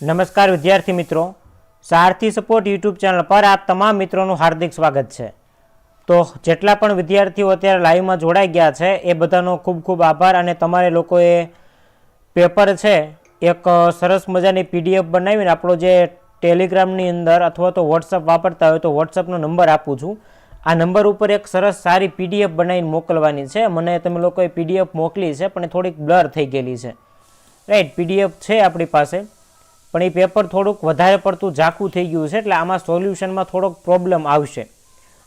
નમસ્કાર વિદ્યાર્થી મિત્રો. સારથી સપોર્ટ યુટ્યુબ ચેનલ પર આપ તમામ મિત્રોનું હાર્દિક સ્વાગત છે. તો જેટલા પણ વિદ્યાર્થીઓ અત્યારે લાઈવમાં જોડાઈ ગયા છે, એ બધાનો ખૂબ ખૂબ આભાર અને તમારે લોકોએ પેપર છે, એક સરસ મજાની પીડીએફ બનાવીને આપણો જે ટેલિગ્રામની અંદર અથવા તો વોટ્સઅપ વાપરતા હોય તો વોટ્સઅપનો નંબર આપું છું. આ નંબર ઉપર એક સરસ સારી પીડીએફ બનાવીને મોકલવાની છે. મને તમે લોકોએ પીડીએફ મોકલી છે, પણ થોડીક બ્લર થઈ ગયેલી છે. રાઈટ, પીડીએફ છે આપણી પાસે. પણ એ પેપર થોડુંક વધારે પડતું ઝાખું થઈ ગયું છે, એટલે આમાં સોલ્યુશનમાં થોડોક પ્રોબ્લેમ આવશે.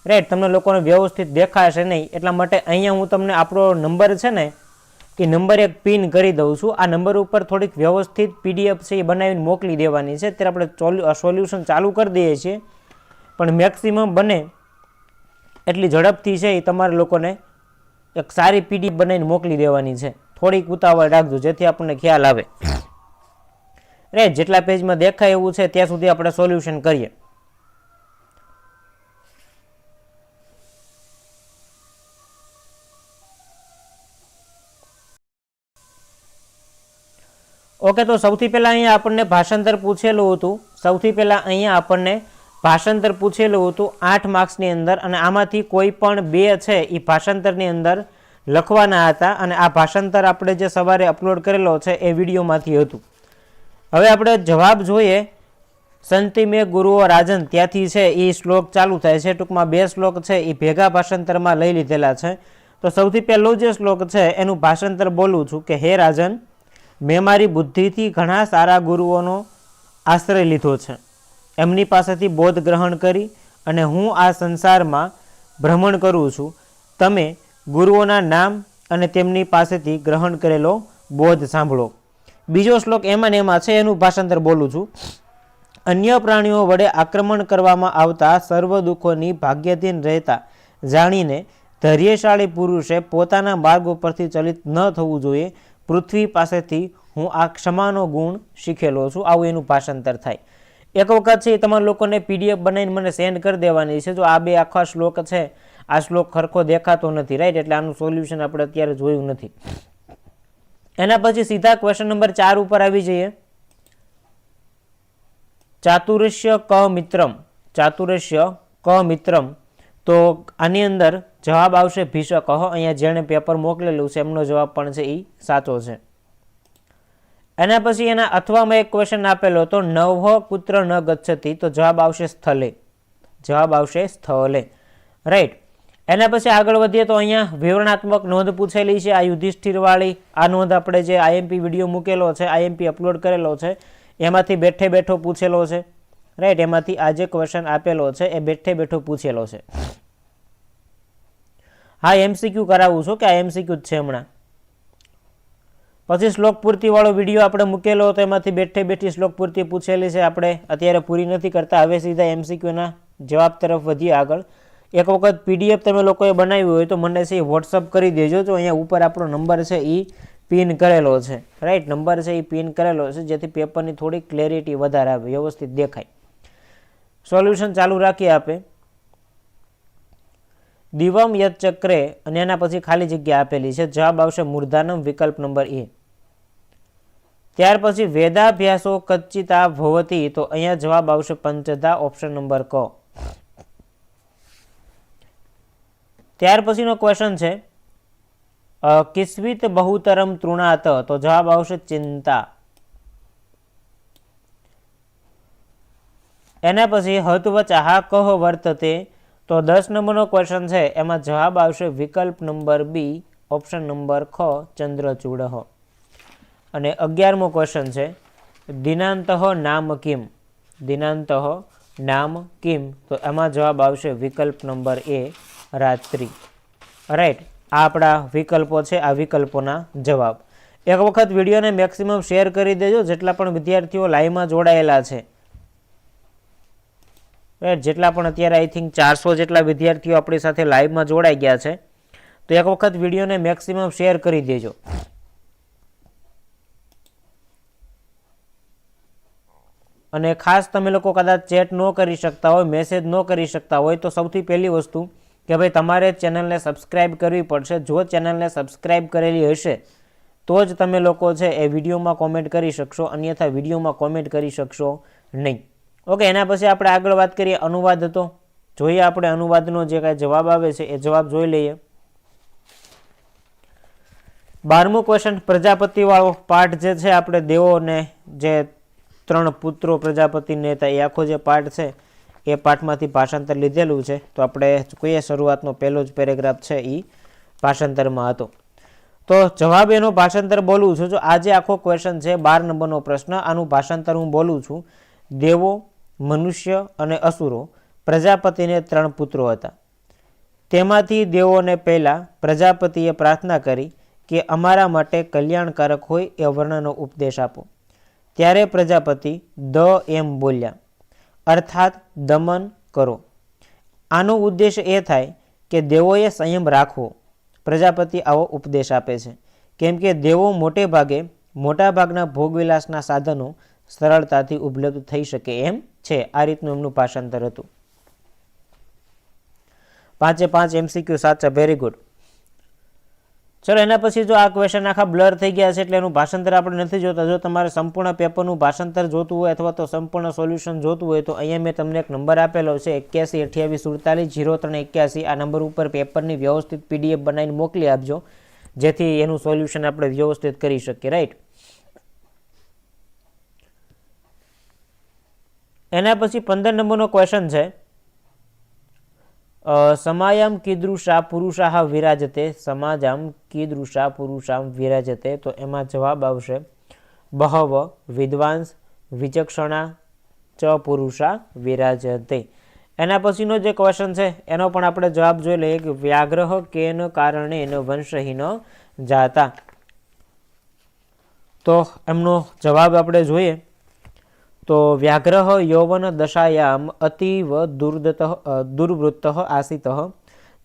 રાઈટ તમને લોકોને વ્યવસ્થિત દેખાશે નહીં, એટલા માટે અહીંયા હું તમને આપણો નંબર છે ને, એ નંબર એક પિન કરી દઉં છું. આ નંબર ઉપર થોડીક વ્યવસ્થિત પીડીએફ છે એ બનાવીને મોકલી દેવાની છે. ત્યારે આપણે સોલ્યુશન ચાલુ કરી દઈએ છીએ. પણ મેક્સિમમ બને એટલી ઝડપથી છે એ તમારે લોકોને એક સારી પીડીએફ બનાવીને મોકલી દેવાની છે. થોડીક ઉતાવળ રાખજો, જેથી આપણને ખ્યાલ આવે. રે, જેટલા પેજમાં દેખાય એવું છે, ત્યાં સુધી આપણે સોલ્યુશન કરીએ. ઓકે, તો સૌથી પહેલાં અહીંયા આપણને ભાષાંતર પૂછેલું હતું. સૌથી પહેલાં અહીંયા આપણને ભાષાંતર પૂછેલું હતું આઠ માર્ક્સની અંદર અને આમાંથી કોઈ પણ બે છે એ ભાષાંતરની અંદર લખવાના હતા અને આ ભાષાંતર આપણે જે સવારે અપલોડ કરેલો છે એ વિડીયોમાંથી હતું. હવે આપણે જવાબ જોઈએ. સંતિ મેં ગુરુઓ રાજન, ત્યાંથી છે એ શ્લોક ચાલુ થાય છે. ટૂંકમાં બે શ્લોક છે એ ભેગા ભાષાંતરમાં લઈ લીધેલા છે. તો સૌથી પહેલો જે શ્લોક છે, એનું ભાષાંતર બોલું છું કે, હે રાજન, મેં મારી બુદ્ધિથી ઘણા સારા ગુરુઓનો આશ્રય લીધો છે. એમની પાસેથી બોધ ગ્રહણ કરી અને હું આ સંસારમાં ભ્રમણ કરું છું. તમે ગુરુઓના નામ અને તેમની પાસેથી ગ્રહણ કરેલો બોધ સાંભળો. બીજો શ્લોક એમાં ને એમાં છે, એનું ભાષાંતર બોલું છું. અન્ય પ્રાણીઓ વડે આક્રમણ કરવામાં આવતા સર્વ દુઃખોની ભાગ્યધીન રહેતા જાણીને ધૈર્યશાળી પુરુષે પોતાના માર્ગ ઉપરથી ચલિત ન થવું જોઈએ. પૃથ્વી પાસેથી હું આ ક્ષમાનો ગુણ શીખેલો છું. આવું એનું ભાષાંતર થાય. એક વખત છે તમારા લોકોને પીડીએફ બનાવીને મને સેન્ડ કરી દેવાની છે. જો આ બે આખા શ્લોક છે, આ શ્લોક ખરખો દેખાતો નથી રાઈટ એટલે આનું સોલ્યુશન આપણે અત્યારે જોયું નથી. એના પછી સીધા ક્વેશ્ચન નંબર ચાર ઉપર આવી જઈએ. ચાતુરસ્ય ક મિત્રમ. ચાતુરસ્ય ક મિત્રમ. તો આની અંદર જવાબ આવશે ભીષક. અહીંયા જેણે પેપર મોકલેલું છે, એમનો જવાબ પણ છે એ સાચો છે. એના પછી એના અથવામાં એક ક્વેશ્ચન આપેલો, તો નવ પુત્ર ન ગચ્છતી, તો જવાબ આવશે સ્થલે. જવાબ આવશે સ્થલે. રાઈટ એના પછી આગળ વધીએ તો અહીંયા વિવરણાત્મક નોંધ પૂછેલી છે. આ યુધિષ્ઠિરવાળી આ નોંધ આપણે જે આઈએમપી વીડિયો મૂકેલો છે, આઈએમપી અપલોડ કરેલો છે, એમાંથી બેઠે બેઠો પૂછેલો છે. રાઈટ એમાંથી આ જે ક્વેશ્ચન આપેલો છે, એ બેઠે બેઠો પૂછેલો છે. હા એમસીક્યુ કરાવું છું કે આ એમસીક્યુ જ છે હમણાં? પછી શ્લોક પૂર્તિવાળો વીડિયો આપણે મૂકેલો હતો એમાંથી બેઠે બેઠી શ્લોક પૂર્તિ પૂછેલી છે. આપણે અત્યારે પૂરી નથી કરતા, હવે સીધા એમસીક્યુના જવાબ તરફ વધીએ આગળ. એક વખત પીડીએફ તમે લોકોએ બનાવ્યું હોય તો મને છે એ વોટ્સઅપ કરી દેજો. તો અહીંયા ઉપર આપણો નંબર છે એ પિન કરેલો છે. રાઈટ નંબર છે એ પિન કરેલો છે જેથી પેપરની થોડી ક્લેરિટી વધારે આવે, વ્યવસ્થિત દેખાય. સોલ્યુશન ચાલુ રાખી આપે. દિવમ યત ચક્રે અને એના પછી ખાલી જગ્યા આપેલી છે. જવાબ આવશે મૂર્ધાનમ વિકલ્પ નંબર એ. ત્યાર પછી વેદાભ્યાસો કચ્ચિતા ભવતી. તો અહીંયા જવાબ આવશે પંચધા ઓપ્શન નંબર ક. ત્યાર પછીનો ક્વેશ્ચન છે. કિસ્વિત બહુતરમ તૃણાત, તો જવાબ આવશે ચિંતા. એના પછી હતવચાહ કહ વર્તતે, તો દસ નંબરનો ક્વેશ્ચન છે. એમાં જવાબ આવશે વિકલ્પ નંબર બી, ઓપ્શન નંબર ખ ચંદ્રચૂડ અને અગિયારમો ક્વેશ્ચન છે. દિનાંત નામ કિમ? દિનાંત નામ કિમ? તો એમાં જવાબ આવશે વિકલ્પ નંબર એ રાત્રિ. રાઈટ આ આપણા વિકલ્પો છે, આ વિકલ્પોના જવાબ. એક વખત વિડીયોને મેક્સિમમ શેર કરી દેજો, જેટલા પણ વિદ્યાર્થીઓ લાઈવમાં જોડાયેલા છે. રાઈટ જેટલા પણ અત્યારે આઈ થિંક ચારસો જેટલા વિદ્યાર્થીઓ આપણી સાથે લાઈવમાં જોડાઈ ગયા છે. તો એક વખત વિડીયોને મેક્સિમમ શેર કરી દેજો. અને ખાસ તમે લોકો કદાચ ચેટ ન કરી શકતા હોય મેસેજ ન કરી શકતા હોય, તો સૌથી પહેલી વસ્તુ કે ભાઈ તમારે ચેનલને સબસ્ક્રાઇબ કરવી પડશે. જો ચેનલને સબસ્ક્રાઇબ કરેલી હશે, તો જ તમે લોકો છે એ વિડીયોમાં કોમેન્ટ કરી શકશો, અન્યથા વિડીયોમાં કોમેન્ટ કરી શકશો નહીં. ઓકે, એના પછી આપણે આગળ વાત કરીએ અનુવાદ હતો જોઈએ આપણે અનુવાદનો જે કાંઈ જવાબ આવે છે, એ જવાબ જોઈ લઈએ. બારમું ક્વેશ્ચન પ્રજાપતિવાળો પાઠ જે છે, આપણે દેવોને જે ત્રણ પુત્રો પ્રજાપતિને હતા એ આખો જે પાઠ છે એ પાઠમાંથી ભાષાંતર લીધેલું છે, તો આપણે કોઈએ શરૂઆતનો પહેલો જ પેરેગ્રાફ છે એ ભાષાંતરમાં હતો. તો જવાબ એનો ભાષાંતર બોલું છું. જો આજે આખો ક્વેશ્ચન છે, બાર નંબરનો પ્રશ્ન, આનું ભાષાંતર હું બોલું છું. દેવો, મનુષ્ય અને અસુરો, પ્રજાપતિને ત્રણ પુત્રો હતા. તેમાંથી દેવોને પહેલાં પ્રજાપતિએ પ્રાર્થના કરી કે અમારા માટે કલ્યાણકારક હોય એ વર્ણનો ઉપદેશ આપો. ત્યારે પ્રજાપતિ દ એમ બોલ્યા. અર્થાત દમન કરો. આનો ઉદ્દેશ એ થાય કે દેવોએ સંયમ રાખવો. પ્રજાપતિ આવો ઉપદેશ આપે છે. કેમ કે દેવો મોટે ભાગે મોટાભાગના ભોગવિલાસના સાધનો સરળતાથી ઉપલબ્ધ થઈ શકે એમ છે. આ રીતનું એમનું ભાષાંતર હતું. પાંચે પાંચ એમસીક્યુ સાચા વેરી ગુડ ચલો, એના પછી જો આ ક્વેશ્ચન આખા બ્લર થઈ ગયા છે એટલે એનું ભાષાંતર આપણે નથી જોતા. જો તમારે સંપૂર્ણ પેપરનું ભાષાંતર જોતું હોય અથવા તો સંપૂર્ણ સોલ્યુશન જોતું હોય, તો અહીંયા મેં તમને એક નંબર આપેલો છે, એક્યાસી, અઠ્યાવીસ, સુડતાલીસ, જીરો, ત્રણ, એક્યાસી. આ નંબર ઉપર પેપરની વ્યવસ્થિત પીડીએફ બનાવીને મોકલી આપજો, જેથી એનું સોલ્યુશન આપણે વ્યવસ્થિત કરી શકીએ રાઈટ એના પછી પંદર નંબરનો ક્વેશ્ચન છે સમાયામ કીદૃશા પુરુષાહ વિરાજતે, સમાજામ કીદૃશા પુરુષામ વિરાજતે, તો એમાં જવાબ આવશે, બહવ વિદ્વાંસ વિચક્ષણા ચ પુરુષા વિરાજતે. એના પછીનો જે ક્વેશ્ચન છે, એનો પણ આપણે જવાબ જોઈ લઈએ કે વ્યાગ્રહ કેન કારણે એનો વંશહીન જાતા. તો એમનો જવાબ આપણે જોઈએ. તો વ્યાઘ્રહ યૌવન દશાયામ અતીવ દુર્દત દુર્વૃત્ત આસીત.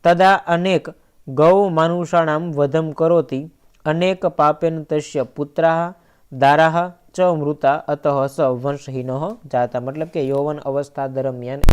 તદા અનેક ગૌ માનુષાણામ વધમ કરોતિ, અનેક પાપેન તસ્ય પુત્રા, દારા ચ મૃતા, અતઃ સ વંશહીન જાતા. મતલબ કે યૌવન અવસ્થા દરમિયાન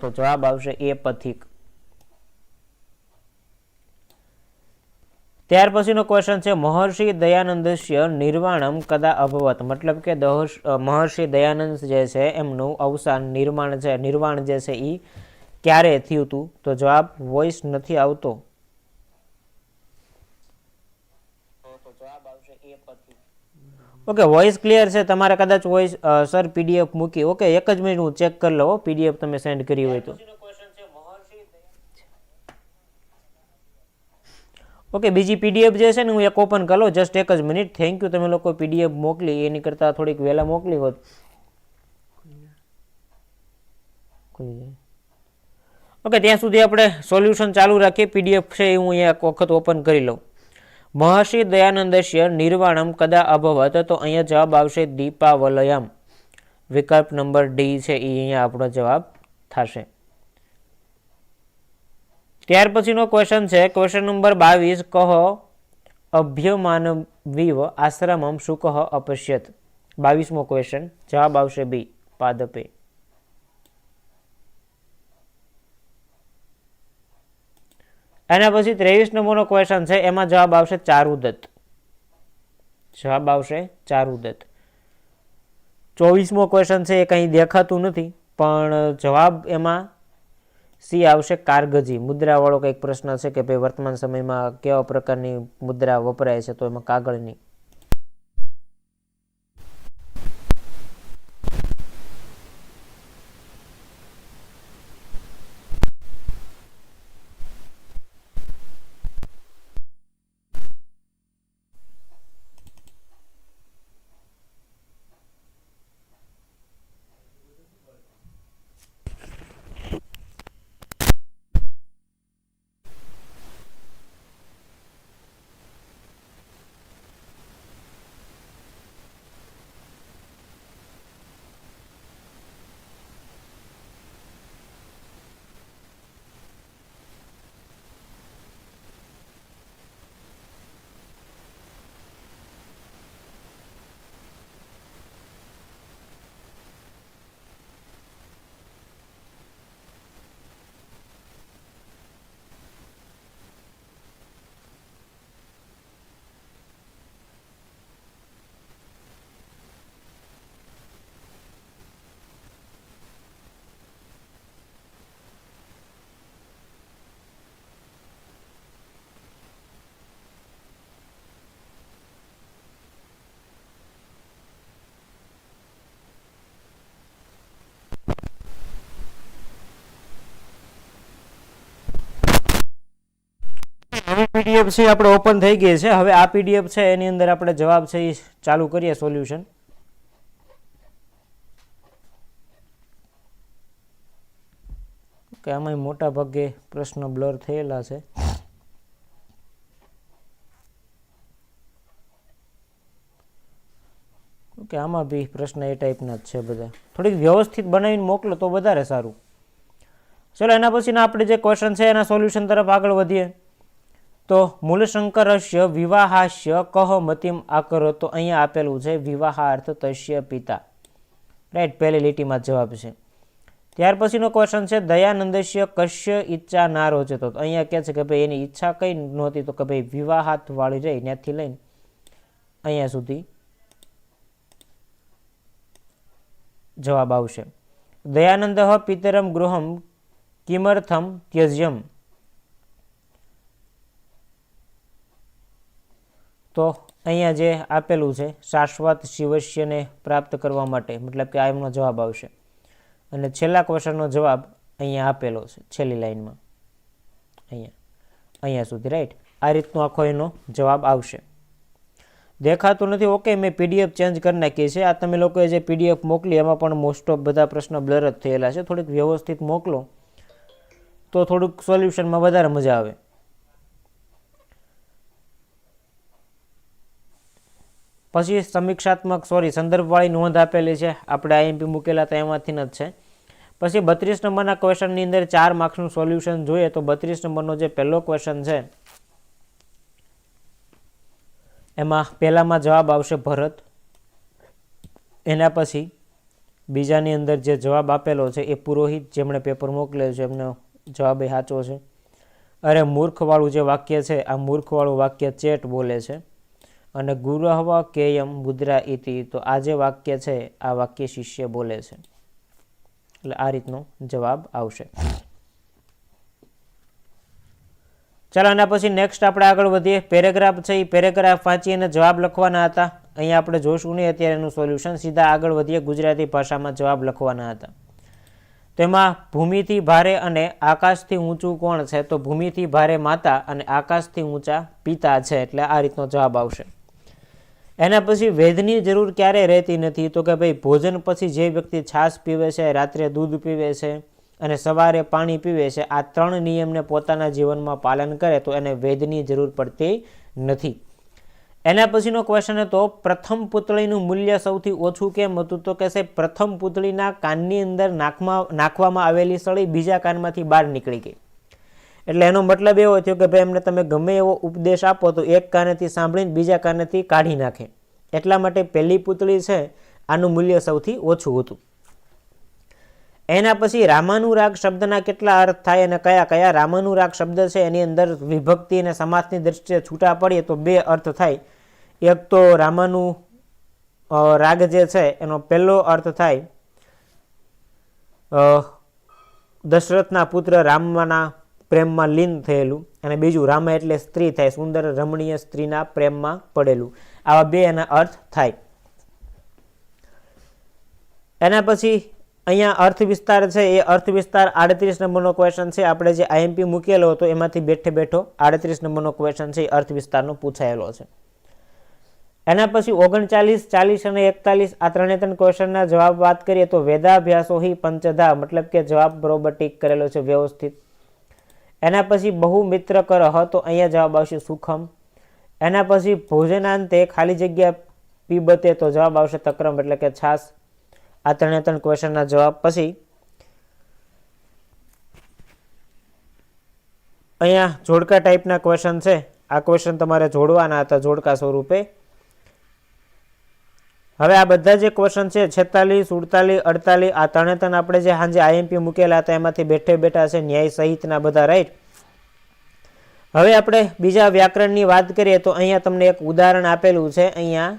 તો જવાબ આવશે એ પથિક. ત્યાર પછીનો ક્વેશ્ચન છે, મહર્ષિ દયાનંદસ્ય નિર્વાણમ કદા અભવત? મતલબ કે મહર્ષિ દયાનંદ જે છે, એમનું અવસાન નિર્માણ છે, નિર્વાણ જે છે એ ક્યારે થયું હતું તો જવાબ વોઇસ નથી આવતો. ઓકે વોઇસ ક્લિયર છે. તમારે કદાચ વોઇસ સર પીડીએફ મૂકી. ઓકે, એક જ મિનિટ હું ચેક કરી લઉં પીડીએફ તમે સેન્ડ કરી હોય તો. ઓકે, બીજી પીડીએફ જે છે ને, હું એક ઓપન કરી લઉં. જસ્ટ એક જ મિનિટ થેન્ક યુ તમે લોકો પીડીએફ મોકલી. એની કરતાં થોડીક વહેલા મોકલી હોત. ઓકે, ત્યાં સુધી આપણે સોલ્યુશન ચાલુ રાખીએ. પીડીએફ છે એ હું એક વખત ઓપન કરી લઉં. મહર્ષિ દયાનંદસ્ય નિર્વાણમ કદા અભવત, તો અહીંયા જવાબ આવશે દીપાવલયમ. વિકલ્પ નંબર ડી છે એ અહીંયા આપણો જવાબ થશે. ત્યાર પછીનો ક્વેશ્ચન છે ક્વેશ્ચન નંબર બાવીસ, કહો, અભ્યમાનવીવ આશ્રમમ શુક અપશ્યત. બાવીસમો ક્વેશ્ચન જવાબ આવશે બી, પાદપે. એના પછી ત્રેવીસ નંબરનો ક્વેશ્ચન છે, એમાં જવાબ આવશે ચારુદત્ત. જવાબ આવશે ચારુદત્ત. ચોવીસમો ક્વેશ્ચન છે, એ કંઈ દેખાતું નથી, પણ જવાબ એમાં સી આવશે કારગજી. મુદ્રાવાળો કંઈક પ્રશ્ન છે કે ભાઈ વર્તમાન સમયમાં કેવા પ્રકારની મુદ્રા વપરાય છે, તો એમાં કાગળની હવે પીડીએફ છે આપણે ઓપન થઈ ગઈ છે. હવે આ પીડીએફ છે, એની અંદર આપણે જવાબ છે એ ચાલુ કરીએ સોલ્યુશન કે આમાં મોટા ભાગે પ્રશ્ન બ્લર થયેલા છે. કે આમાં બી પ્રશ્ન એ ટાઈપના જ છે બધા. થોડીક વ્યવસ્થિત બનાવીને મોકલો તો વધારે સારું. ચલો, એના પછીના આપણે જે ક્વેશ્ચન છે એના સોલ્યુશન તરફ આગળ વધીએ. તો મૂળશંકરસ્ય વિવાહાસ્ય કહ મતિમ આકરો. તો અહીંયા આપેલું છે વિવાહાર્થ તસ્ય પિતા. રાઈટ પહેલી લીટીમાં જવાબ છે. ત્યાર પછીનો ક્વેશ્ચન છે દયાનંદસ્ય કશ્ય ઈચ્છા ના રોચે. તો અહીંયા કહે છે કે ભાઈ એની ઈચ્છા કઈ નહોતી, તો કે ભાઈ વિવાહાત વાળી રહી ત્યાંથી લઈને અહીંયા સુધી જવાબ આવશે. દયાનંદ પિતરમ ગૃહમ કિમર્થમ ત્યજ્યમ. તો અહીંયા જે આપેલું છે, શાશ્વત શિવસ્યને પ્રાપ્ત કરવા માટે, મતલબ કે આ એમનો જવાબ આવશે. અને છેલ્લા ક્વેશ્ચનનો જવાબ અહીંયા આપેલો છે, છેલ્લી લાઈનમાં. અહીંયા અહીંયા સુધી રાઈટ આ રીતનો આખો એનો જવાબ આવશે. દેખાતું નથી ઓકે મેં પીડીએફ ચેન્જ કરી નાખી છે. આ તમે લોકોએ જે પીડીએફ મોકલી, એમાં પણ મોસ્ટ ઓફ બધા પ્રશ્ન બ્લર જ થયેલા છે. થોડીક વ્યવસ્થિત મોકલો, તો થોડુંક સોલ્યુશનમાં વધારે મજા આવે. પછી સમીક્ષાત્મક સોરી સંદર્ભવાળી નોંધ આપેલી છે. આપણે આઈએમપી મૂકેલા તો એમાંથી જ છે. પછી બત્રીસ નંબરના ક્વેશ્ચનની અંદર ચાર માર્ક્સનું સોલ્યુશન જોઈએ તો બત્રીસ નંબરનો જે પહેલો ક્વેશ્ચન છે, એમાં પહેલામાં જવાબ આવશે ભરત. એના પછી બીજાની અંદર જે જવાબ આપેલો છે એ પુરોહિત, જેમણે પેપર મોકલ્યો છે, એમનો જવાબ એ સાચો છે. અરે મૂર્ખવાળું જે વાક્ય છે, આ મૂર્ખવાળું વાક્ય ચેટ બોલે છે. અને ગુરહવ કેયમ મુદ્રા ઇતિ. તો આ જે વાક્ય છે, આ વાક્ય શિષ્ય બોલે છે. એટલે આ રીતનો જવાબ આવશે. ચાલો, આના પછી નેક્સ્ટ આપણે આગળ વધીએ. પેરેગ્રાફ છે, એ પેરેગ્રાફ વાંચી અને જવાબ લખવાના હતા. અહીંયા આપણે જોશું નહીં, અત્યારે એનું સોલ્યુશન સીધા આગળ વધીએ, ગુજરાતી ભાષામાં જવાબ લખવાના હતા. તેમાં ભૂમિથી ભારે અને આકાશથી ઊંચું કોણ છે? તો ભૂમિથી ભારે માતા અને આકાશથી ઊંચા પિતા છે. એટલે આ રીતનો જવાબ આવશે. એના પછી વેદની જરૂર ક્યારે રહેતી નથી? તો કે ભાઈ, ભોજન પછી જે વ્યક્તિ છાશ પીવે છે, રાત્રે દૂધ પીવે છે અને સવારે પાણી પીવે છે, આ ત્રણ નિયમને પોતાના જીવનમાં પાલન કરે તો એને વેદની જરૂર પડતી નથી. એના પછીનો ક્વેશ્ચન હતો, પ્રથમ પૂતળીનું મૂલ્ય સૌથી ઓછું કેમ હતું? તો કે સાહેબ, પ્રથમ પૂતળીના કાનની અંદર નાખમાં નાખવામાં આવેલી સળી બીજા કાનમાંથી બહાર નીકળી ગઈ. એટલે એનો મતલબ એવો થયો કે ભાઈ એમને તમે ગમે એવો ઉપદેશ આપો તો એક કાનેથી સાંભળીને બીજા કાનેથી કાઢી નાખે. એટલા માટે પહેલી પૂતળી છે, આનું મૂલ્ય સૌથી ઓછું હતું. એના પછી રામાનુરાગ શબ્દના કેટલા અર્થ થાય અને કયા કયા રામાનુરાગ શબ્દ છે એની અંદર વિભક્તિ અને સમાસની દ્રષ્ટિએ છૂટા પડીએ તો બે અર્થ થાય. એક તો રામાનું રાગ જે છે એનો પહેલો અર્થ થાય દશરથના પુત્ર રામના પ્રેમમાં લીન થયેલું અને બીજું રામ એટલે સ્ત્રી થાય, સુંદર રમણીય સ્ત્રીના પ્રેમમાં પડેલું. આવા બે એના અર્થ થાય. એના પછી અહીંયા અર્થ વિસ્તાર છે, એ અર્થ વિસ્તાર આડત્રીસ નંબરનો ક્વેશ્ચન છે. આપણે જે આઈએમપી મૂકેલો હતો, એમાંથી બેઠે બેઠો આડત્રીસ નંબરનો ક્વેશ્ચન છે, એ અર્થ વિસ્તારનો પૂછાયેલો છે. એના પછી ઓગણચાલીસ, ચાલીસ અને એકતાલીસ, આ ત્રણે ત્રણ ક્વેશ્ચનના જવાબ વાત કરીએ તો વેદાભ્યાસો હિ પંચધા મતલબ કે જવાબ બરોબર ટીક કરેલો છે, વ્યવસ્થિત એના પછી બહુ મિત્ર કરહ તો અહીંયા જવાબ આવશે સુખમ. એના પછી ભોજનાંતે ખાલી જગ્યા પીબતે તો જવાબ આવશે તક્રમ, એટલે કે છાસ. આ ત્રણે ત્રણ ક્વેશ્ચનના જવાબ. પછી અહીંયા જોડકા ટાઈપના ક્વેશ્ચન છે. આ ક્વેશ્ચન તમારે જોડવાના હતા, જોડકા સ્વરૂપે. હવે આ બધા જે ક્વેશ્ચન છે, છેતાલીસ, સુડતાલીસ, અડતાલીસ, આ ત્રણે ત્રણ આપણે જે સાંજે આઈએમપી મૂકેલા હતા, એમાંથી બેઠે બેઠા છે, ન્યાય સહિતના બધા રાઈટ હવે આપણે બીજા વ્યાકરણની વાત કરીએ તો અહીંયા તમને એક ઉદાહરણ આપેલું છે. અહીંયા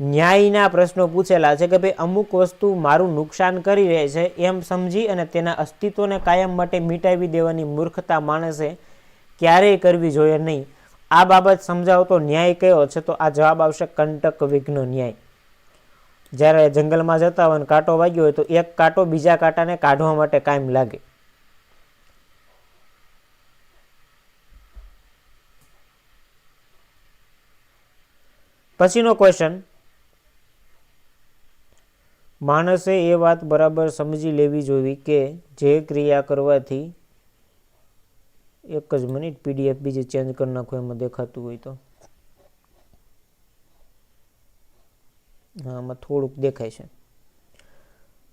ન્યાયના પ્રશ્નો પૂછેલા છે કે ભાઈ, અમુક વસ્તુ મારું નુકસાન કરી રહે છે, એમ સમજી અને તેના અસ્તિત્વને કાયમ માટે મિટાવી દેવાની મૂર્ખતા માણસે ક્યારેય કરવી જોઈએ નહીં. આ બાબત સમજાવતો ન્યાય કયો છે? તો આ જવાબ આવશે, કંટક વિઘ્ન ન્યાય. જ્યારે જંગલમાં જતા હોય અને કાંટો વાગ્યો હોય તો એક કાંટો બીજા કાંટાને કાઢવા માટે કાયમ લાગે. પછીનો ક્વેશ્ચન માણસે એ વાત બરાબર સમજી લેવી જોઈએ કે જે ક્રિયા કરવાથી એક જ મિનિટ પીડીએફ બીજી ચેન્જ કરી નાખો, એમાં દેખાતું હોય તો. આમાં થોડુંક દેખાય છે.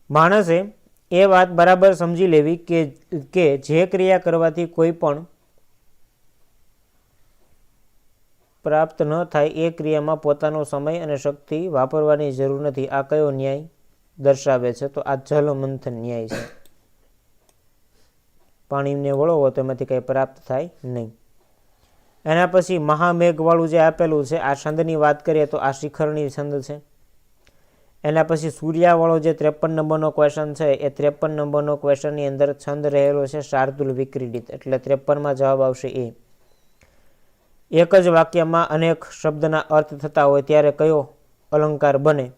માણસે એ વાત બરાબર સમજી લેવી કે કે જે ક્રિયા કરવાથી કોઈ પણ પ્રાપ્ત ન થાય એ ક્રિયામાં પોતાનો સમય અને શક્તિ વાપરવાની જરૂર નથી. આ કયો ન્યાય દર્શાવે છે? તો આ જલમંથન ન્યાય છે. પાણીને વળોવો તો એમાંથી કંઈ પ્રાપ્ત થાય નહીં. એના પછી મહામેઘવાળું જે આપેલું છે, આ છંદની વાત કરીએ તો આ શિખરની છંદ છે. એના પછી સૂર્યાવાળો જે ત્રેપન નંબરનો ક્વેશ્ચન છે, એ ત્રેપન નંબરનો ક્વેશ્ચનની અંદર છંદ રહેલો છે શાર્દુલ વિક્રીડિત. એટલે ત્રેપનમાં જવાબ આવશે એ. એક જ વાક્યમાં અનેક શબ્દના અર્થ થતા હોય ત્યારે કયો અલંકાર બને?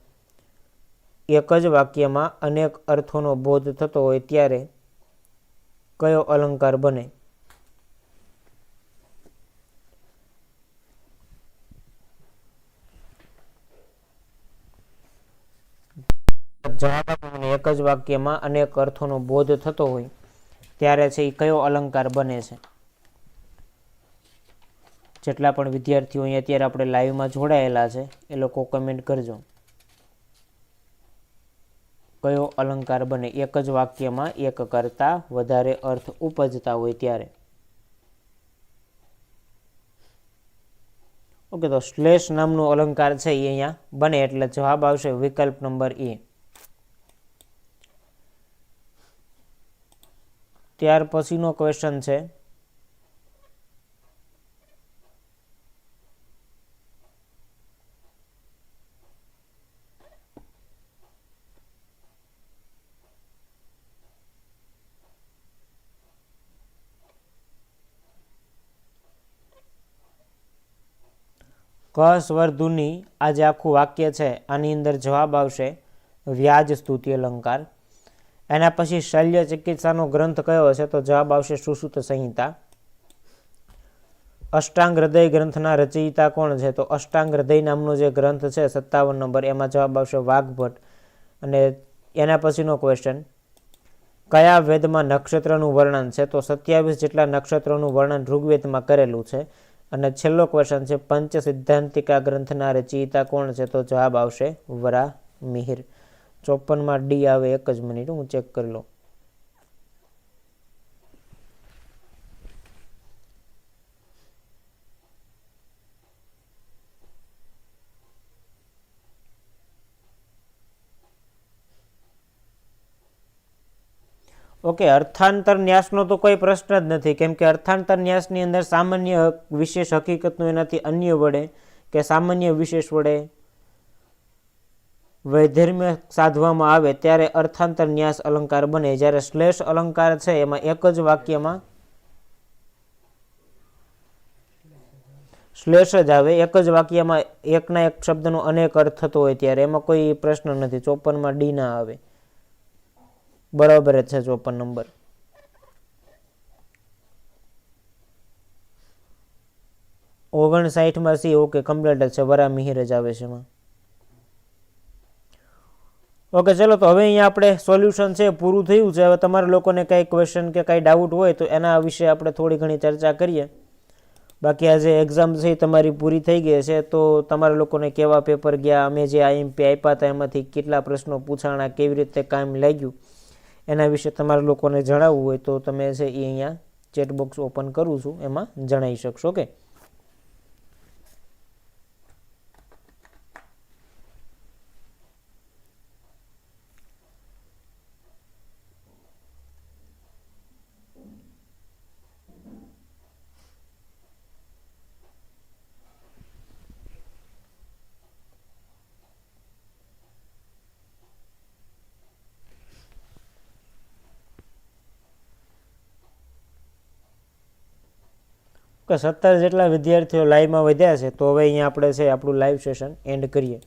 એક જ વાક્યમાં અનેક અર્થોનો બોધ થતો હોય ત્યારે કયો અલંકાર બને? જવાબ આપણને એક જ વાક્યમાં અનેક અર્થોનો બોધ થતો હોય, ત્યારે છે એ કયો અલંકાર બને છે? જેટલા પણ વિદ્યાર્થીઓ અહીં અત્યારે આપણે લાઈવમાં જોડાયેલા છે, એ લોકો કમેન્ટ કરજો. કયો અલંકાર બને? એક જ વાક્યમાં એક કરતાં વધારે અર્થ ઉપજતા હોય ત્યારે. ઓકે, તો શ્લેષ નામનો અલંકાર છે એ અહીંયા બને, એટલે જવાબ આવશે વિકલ્પ નંબર એ. ત્યાર પછીનો ક્વેશ્ચન છે. કસવર્ધુની સ્વરધુની આ જે આખું વાક્ય છે. આની અંદર જવાબ આવશે વ્યાજ સ્તુતિ અલંકાર. એના પછી શલ્ય ચિકિત્સાનો ગ્રંથ કયો છે તો જવાબ આવશે સુશ્રુત સંહિતા. અષ્ટાંગ હૃદય ગ્રંથના રચયિતા કોણ છે? તો અષ્ટાંગ હૃદય નામનો જે ગ્રંથ છે, સત્તાવન નંબર, એમાં જવાબ આવશે વાઘભટ્ટ. અને એના પછીનો ક્વેશ્ચન કયા વેદમાં નક્ષત્રનું વર્ણન છે? તો સત્યાવીસ જેટલા નક્ષત્રોનું વર્ણન ઋગ્વેદમાં કરેલું છે. અને છેલ્લો ક્વેશ્ચન છે, પંચ સિદ્ધાંતિકા ગ્રંથના રચયિતા કોણ છે? તો જવાબ આવશે વરા મિહિર. ચોપનમાં ડી આવે એક જ મિનિટ, હું ચેક કરી લઉં. ઓકે, અર્થાંતર ન્યાસનો તો કોઈ પ્રશ્ન જ નથી, કેમ કે અર્થાંતર ન્યાસની અંદર સામાન્ય વિશેષ હકીકતનું એનાથી અન્ય વડે કે સામાન્ય વિશેષ વડે વૈધર્મ્ય સાધવામાં આવે ત્યારે અર્થાંતર ન્યાસ અલંકાર બને. જ્યારે શ્લેષ અલંકાર છે, એમાં એક જ વાક્યમાં શ્લેષ જ આવે. એક જ વાક્યમાં એકના એક શબ્દનો અનેક અર્થ થતો હોય ત્યારે એમાં કોઈ પ્રશ્ન નથી. ચોપનમાં ડી ના આવે. બરાબર જ છે ચોપન નંબર. ઓગણસાઠમાં સી, ઓકે, કમ્પ્લીટ જ છે. વરા મિહિર જ આવે છે એમાં. ઓકે, ચલો તો હવે અહીંયા આપણે સોલ્યુશન છે પૂરું થયું છે. હવે તમારા લોકોને કાંઈ ક્વેશ્ચન કે કાંઈ ડાઉટ હોય તો એના વિશે આપણે થોડી ઘણી ચર્ચા કરીએ. બાકી આજે એક્ઝામ છે તમારી પૂરી થઈ ગઈ છે તો તમારા લોકોને કેવા પેપર ગયા? અમે જે આઈએમપી આપ્યા હતા એમાંથી કેટલા પ્રશ્નો પૂછાણા, કેવી રીતે કામ લાગ્યું? એના વિશે તમારા લોકોને જણાવવું હોય તો તમે છે એ અહીંયા ચેટ બોક્સ ઓપન કરું છું, એમાં જણાવી શકશો, ઓકે? કે સત્તર જેટલા વિદ્યાર્થીઓ લાઈવમાં વધ્યા છે, તો હવે અહીંયા આપણે છે આપણું લાઈવ સેશન એન્ડ કરીએ.